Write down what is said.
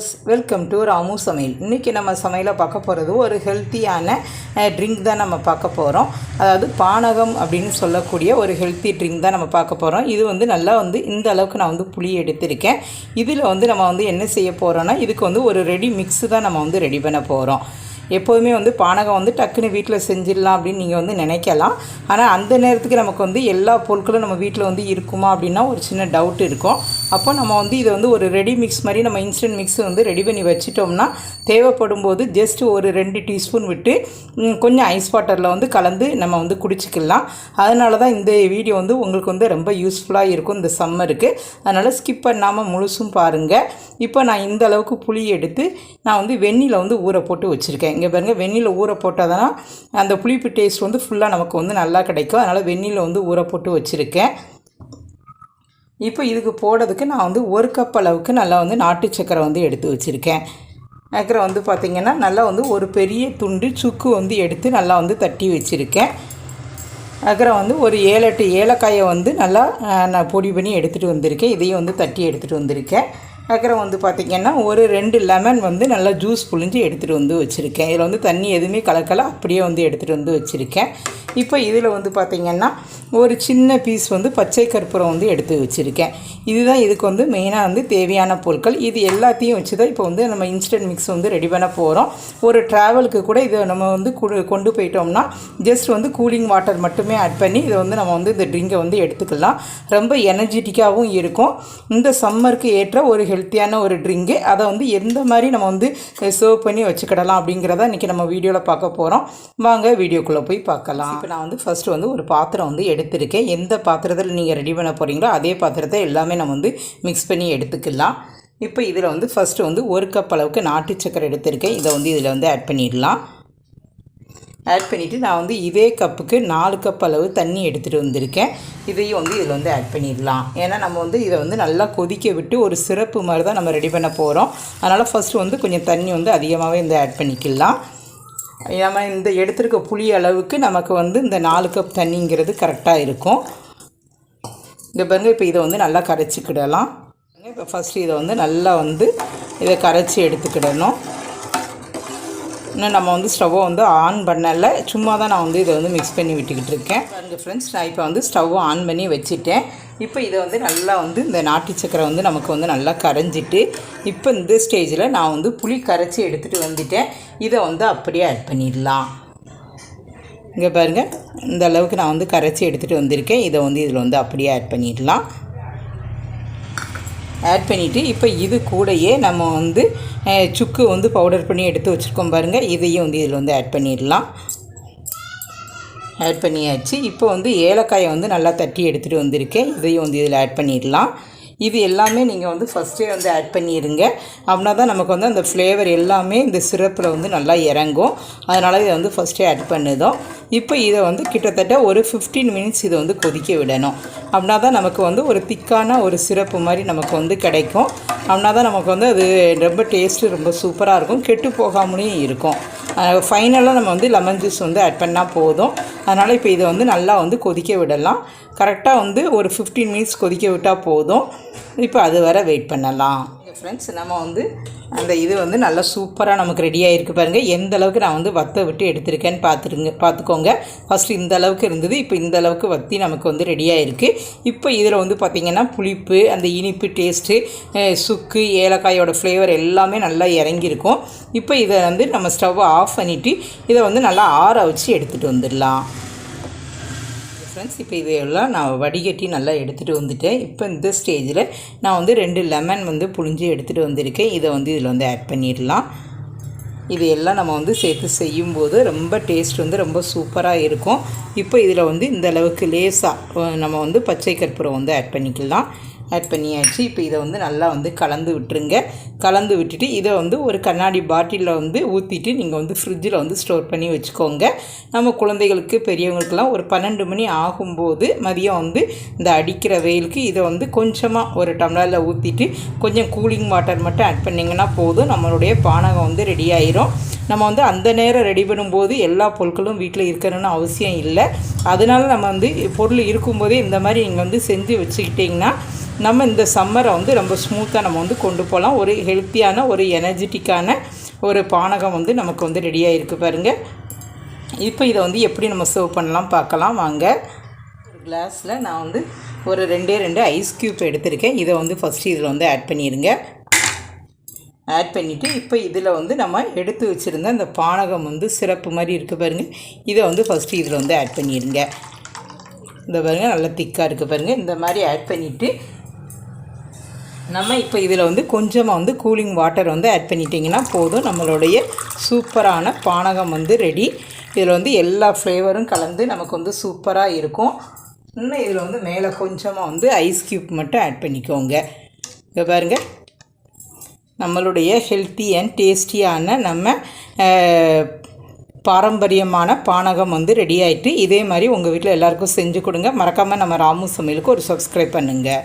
Viewers welcome to Ramu சமையல் இன்றைக்கி நம்ம சமையலை பார்க்க போகிறது ஒரு ஹெல்த்தியான ட்ரிங்க் தான் நம்ம பார்க்க போகிறோம் அதாவது பானகம் அப்படின்னு சொல்லக்கூடிய ஒரு ஹெல்த்தி ட்ரிங்க் தான் நம்ம பார்க்க போகிறோம் இது வந்து நல்லா வந்து இந்த அளவுக்கு நான் வந்து புளி எடுத்திருக்கேன். இதில் வந்து நம்ம வந்து என்ன செய்ய போகிறோன்னா இதுக்கு வந்து ஒரு ரெடி மிக்ஸு தான் நம்ம வந்து ரெடி பண்ண போகிறோம் எப்போதுமே வந்து பானகம் வந்து டக்குன்னு வீட்டில் செஞ்சிடலாம் அப்படின்னு நீங்கள் வந்து நினைக்கலாம். ஆனால் அந்த நேரத்துக்கு நமக்கு வந்து எல்லா பொருட்களும் நம்ம வீட்டில் வந்து இருக்குமா அப்படின்னா ஒரு சின்ன டவுட் இருக்கும். அப்போ நம்ம வந்து இதை வந்து ஒரு ரெடி மிக்ஸ் மாதிரி நம்ம இன்ஸ்டன்ட் மிக்ஸ் வந்து ரெடி பண்ணி வச்சிட்டோம்னா தேவைப்படும் போது ஜஸ்ட் ஒரு ரெண்டு டீஸ்பூன் விட்டு கொஞ்சம் ஐஸ் வாட்டரில் வந்து கலந்து நம்ம வந்து குடிச்சிக்கலாம். அதனால தான் இந்த வீடியோ வந்து உங்களுக்கு வந்து ரொம்ப யூஸ்ஃபுல்லாக இருக்கும் இந்த சம்மருக்கு அதனால் ஸ்கிப் பண்ணாமல் முழுசும் பாருங்கள் இப்போ நான் இந்த அளவுக்கு புளி எடுத்து நான் வந்து வெந்நில வந்து ஊற போட்டு வச்சுருக்கேன். இங்கே பாருங்கள் வெந்நில ஊற போட்டால் அந்த புளிப்பு டேஸ்ட் வந்து ஃபுல்லாக நமக்கு வந்து நல்லா கிடைக்கும். அதனால் வெந்நில வந்து ஊற போட்டு வச்சுருக்கேன். இப்போ இதுக்கு போடுறதுக்கு நான் வந்து ஒரு கப் அளவுக்கு நல்லா வந்து நாட்டு சக்கரை வந்து எடுத்து வச்சுருக்கேன். அப்புறம் வந்து பார்த்திங்கன்னா நல்லா வந்து ஒரு பெரிய துண்டு சுக்கு வந்து எடுத்து நல்லா வந்து தட்டி வச்சுருக்கேன். அப்புறம் வந்து ஒரு ஏழு எட்டு ஏலக்காயை வந்து நல்லா நான் பொடி பண்ணி எடுத்துகிட்டு வந்திருக்கேன். இதையும் வந்து தட்டி எடுத்துகிட்டு வந்திருக்கேன். அப்புறம் வந்து பார்த்திங்கன்னா ஒரு ரெண்டு லெமன் வந்து நல்லா ஜூஸ் புழிஞ்சு எடுத்துகிட்டு வந்து வச்சுருக்கேன். இதில் வந்து தண்ணி எதுவுமே கலக்கலை அப்படியே வந்து எடுத்துகிட்டு வந்து வச்சுருக்கேன். இப்போ இதில் வந்து பார்த்திங்கன்னா ஒரு சின்ன பீஸ் வந்து பச்சை கற்பூரம் வந்து எடுத்து வச்சுருக்கேன். இதுதான் இதுக்கு வந்து மெயினாக வந்து தேவையான பொருட்கள். இது எல்லாத்தையும் வச்சு தான் இப்போ வந்து நம்ம இன்ஸ்டன்ட் மிக்ஸ் வந்து ரெடி பண்ண போகிறோம் ஒரு ட்ராவலுக்கு கூட இதை நம்ம வந்து கொண்டு போயிட்டோம்னா ஜஸ்ட் வந்து கூலிங் வாட்டர் மட்டுமே ஆட் பண்ணி இதை வந்து நம்ம வந்து இந்த ட்ரிங்கை வந்து எடுத்துக்கலாம். ரொம்ப எனர்ஜெட்டிக்காகவும் இருக்கும். இந்த சம்மருக்கு ஏற்ற ஒரு ஹெல்த்தியான ஒரு ட்ரிங்கு அதை வந்து எந்த மாதிரி நம்ம வந்து சர்வ் பண்ணி வச்சுக்கிடலாம் அப்படிங்கிறத இன்றைக்கி நம்ம வீடியோவில் பார்க்க போகிறோம் வாங்க வீடியோக்குள்ளே போய் பார்க்கலாம். இப்போ நான் வந்து ஃபஸ்ட்டு வந்து ஒரு பாத்திரம் வந்து எடுத்திருக்கேன். எந்த பாத்திரத்தில் நீங்கள் ரெடி பண்ண போகிறீங்களோ அதே பாத்திரத்தை எல்லாமே நம்ம வந்து மிக்ஸ் பண்ணி எடுத்துக்கலாம். இப்போ இதில் வந்து ஃபஸ்ட்டு வந்து ஒரு கப் அளவுக்கு நாட்டு சக்கரை எடுத்திருக்கேன். இதை வந்து இதில் வந்து ஆட் பண்ணிடலாம். ஆட் பண்ணிவிட்டு நான் வந்து இதே கப்புக்கு நாலு கப் அளவு தண்ணி எடுத்துகிட்டு வந்திருக்கேன். இதையும் வந்து இதில் வந்து ஆட் பண்ணிடலாம். ஏன்னா நம்ம வந்து இதை வந்து நல்லா கொதிக்க விட்டு ஒரு சிறப்பு மாதிரி தான் நம்ம ரெடி பண்ண போகிறோம் அதனால் ஃபஸ்ட்டு வந்து கொஞ்சம் தண்ணி வந்து அதிகமாகவே வந்து ஆட் பண்ணிக்கலாம். நம்ம இந்த எடுத்திருக்க புளி அளவுக்கு நமக்கு வந்து இந்த நாலு கப் தண்ணிங்கிறது கரெக்டாக இருக்கும். இந்த பாருங்க இப்போ இதை வந்து நல்லா கரைச்சிக்கிடலாம். இப்போ ஃபஸ்ட்டு இதை வந்து நல்லா வந்து இதை கரைச்சி எடுத்துக்கிடணும். இன்னும் நம்ம வந்து ஸ்டவ்வை வந்து ஆன் பண்ணல. சும்மா தான் நான் வந்து இதை வந்து மிக்ஸ் பண்ணி விட்டுக்கிட்டு இருக்கேன். பாருங்க ஃப்ரெண்ட்ஸ் நான் இப்போ வந்து ஸ்டவ்வை ஆன் பண்ணி வச்சுட்டேன். இப்போ இதை வந்து நல்லா வந்து இந்த நாட்டு சக்கரை வந்து நமக்கு வந்து நல்லா கரைஞ்சிட்டு இப்போ இந்த ஸ்டேஜில் நான் வந்து புளி கரைச்சி எடுத்துகிட்டு வந்துட்டேன். இதை வந்து அப்படியே ஆட் பண்ணிடலாம். இங்கே பாருங்கள் இந்த அளவுக்கு நான் வந்து கரைச்சி எடுத்துகிட்டு வந்திருக்கேன். இதை வந்து இதில் வந்து அப்படியே ஆட் பண்ணிடலாம். ஆட் பண்ணிவிட்டு இப்போ இது கூடயே நம்ம வந்து சுக்கு வந்து பவுடர் பண்ணி எடுத்து வச்சுருக்கோம் பாருங்கள் இதையும் வந்து இதில் வந்து ஆட் பண்ணிடலாம். ஆட் பண்ணியாச்சு. இப்போ வந்து ஏலக்காயை வந்து நல்லா தட்டி எடுத்துகிட்டு வந்திருக்கேன். இதையும் வந்து இதில் ஆட் பண்ணிடலாம். இது எல்லாமே நீங்கள் வந்து ஃபஸ்ட்டே வந்து ஆட் பண்ணிடுங்க அப்படின்னா தான் நமக்கு வந்து அந்த ஃப்ளேவர் எல்லாமே இந்த சிரப்பில் வந்து நல்லா இறங்கும். அதனால் இதை வந்து ஃபஸ்ட்டே ஆட் பண்ணுதோம். இப்போ இதை வந்து கிட்டத்தட்ட ஒரு ஃபிஃப்டீன் மினிட்ஸ் இதை வந்து கொதிக்க விடணும். அப்படின்னா தான் நமக்கு வந்து ஒரு திக்கான ஒரு சிரப்பு மாதிரி நமக்கு வந்து கிடைக்கும். அப்படின்னா தான் நமக்கு வந்து அது ரொம்ப டேஸ்ட்டு ரொம்ப சூப்பராக இருக்கும். கெட்டு போகாமலேயும் இருக்கும். ஃபைனலாக நம்ம வந்து லெமன் ஜூஸ் வந்து ஆட் பண்ணால் போதும். அதனால் இப்போ இதை வந்து நல்லா வந்து கொதிக்க விடலாம். கரெக்டாக வந்து ஒரு ஃபிஃப்டீன் மினிட்ஸ் கொதிக்க விட்டால் போதும். இப்போ அது வர வெயிட் பண்ணலாம். ஃப்ரெண்ட்ஸ் நம்ம வந்து அந்த இது வந்து நல்லா சூப்பராக நமக்கு ரெடி ஆகிருக்கு பாருங்கள் எந்த அளவுக்கு நான் வந்து வத்தை விட்டு எடுத்திருக்கேன்னு பார்த்துருங்க பார்த்துக்கோங்க ஃபஸ்ட்டு இந்த அளவுக்கு இருந்தது இப்போ இந்த அளவுக்கு வத்தி நமக்கு வந்து ரெடி ஆகிருக்கு இப்போ இதில் வந்து பார்த்திங்கன்னா புளிப்பு அந்த இனிப்பு டேஸ்ட்டு சுக்கு ஏலக்காயோட ஃப்ளேவர் எல்லாமே நல்லா இறங்கியிருக்கும். இப்போ இதை வந்து நம்ம ஸ்டவ்வை ஆஃப் பண்ணிவிட்டு இதை வந்து நல்லா ஆற வச்சு எடுத்துகிட்டு வந்துடலாம். ஃப்ரெண்ட்ஸ் இப்போ இதையெல்லாம் நான் வடிகட்டி நல்லா எடுத்துகிட்டு வந்துட்டேன். இப்போ இந்த ஸ்டேஜில் நான் வந்து ரெண்டு லெமன் வந்து புழிஞ்சு எடுத்துகிட்டு வந்திருக்கேன். இதை வந்து இதில் வந்து ஆட் பண்ணிடலாம். இது எல்லாம் நம்ம வந்து சேர்த்து செய்யும்போது ரொம்ப டேஸ்ட் வந்து ரொம்ப சூப்பராக இருக்கும். இப்போ இதில் வந்து இந்த அளவுக்கு லேசாக நம்ம வந்து பச்சை கற்பூரம் வந்து ஆட் பண்ணிக்கலாம். ஆட் பண்ணியாச்சு. இப்போ இதை வந்து நல்லா வந்து கலந்து விட்டுருங்க. கலந்து விட்டுட்டு இதை வந்து ஒரு கண்ணாடி பாட்டிலில் வந்து ஊற்றிட்டு நீங்கள் வந்து ஃப்ரிட்ஜில் வந்து ஸ்டோர் பண்ணி வச்சுக்கோங்க. நம்ம குழந்தைகளுக்கு பெரியவங்களுக்கெல்லாம் ஒரு பன்னெண்டு மணி ஆகும்போது மதியம் வந்து இந்த அடிக்கிற வெயிலுக்கு இதை வந்து கொஞ்சமாக ஒரு டம்ளரில் ஊற்றிட்டு கொஞ்சம் கூலிங் வாட்டர் மட்டும் ஆட் பண்ணிங்கன்னா போதும். நம்மளுடைய பானகம் வந்து ரெடி ஆயிரும். நம்ம வந்து அந்த நேரம் ரெடி பண்ணும்போது எல்லா பொருட்களும் வீட்டில் இருக்கணும்னு அவசியம் இல்லை. அதனால நம்ம வந்து பொருள் இருக்கும்போதே இந்த மாதிரி நீங்கள் வந்து செஞ்சு வச்சுக்கிட்டிங்கன்னா நம்ம இந்த சம்மரை வந்து ரொம்ப ஸ்மூத்தாக நம்ம வந்து கொண்டு போகலாம் ஒரு ஹெல்த்தியான ஒரு எனர்ஜெட்டிக்கான ஒரு பானகம் வந்து நமக்கு வந்து ரெடியாக இருக்குது பாருங்கள் இப்போ இதை வந்து எப்படி நம்ம சர்வ் பண்ணலாம் பார்க்கலாம். வாங்க. ஒரு கிளாஸில் நான் வந்து ஒரு ரெண்டே ரெண்டு ஐஸ் க்யூப் எடுத்திருக்கேன். இதை வந்து ஃபஸ்ட்டு இதில் வந்து ஆட் பண்ணிடுங்க ஆட் பண்ணிவிட்டு இப்போ இதில் வந்து நம்ம எடுத்து வச்சுருந்த அந்த பானகம் வந்து சிறப்பு மாதிரி இருக்குது பாருங்கள் இதை வந்து ஃபஸ்ட்டு இதில் வந்து ஆட் பண்ணிடுங்க இந்த பாருங்கள் நல்லா திக்காக இருக்குது பாருங்கள் இந்த மாதிரி ஆட் பண்ணிவிட்டு நம்ம இப்போ இதில் வந்து கொஞ்சமாக வந்து கூலிங் வாட்டர் வந்து ஆட் பண்ணிட்டிங்கன்னா போதும். நம்மளுடைய சூப்பரான பானகம் வந்து ரெடி இதில் வந்து எல்லா ஃப்ளேவரும் கலந்து நமக்கு வந்து சூப்பராக இருக்கும். இன்னும் இதில் வந்து மேலே கொஞ்சமாக வந்து ஐஸ் க்யூப் மட்டும் ஆட் பண்ணிக்கோங்க. இங்கே பாருங்கள் நம்மளுடைய ஹெல்த்தி அண்ட் டேஸ்டியான நம்ம பாரம்பரியமான பானகம் வந்து ரெடி ஆகிட்டு இதே மாதிரி உங்கள் வீட்டில் எல்லாருக்கும் செஞ்சு கொடுங்க. மறக்காமல் நம்ம ராமு சமையலுக்கு ஒரு சப்ஸ்கிரைப் பண்ணுங்கள்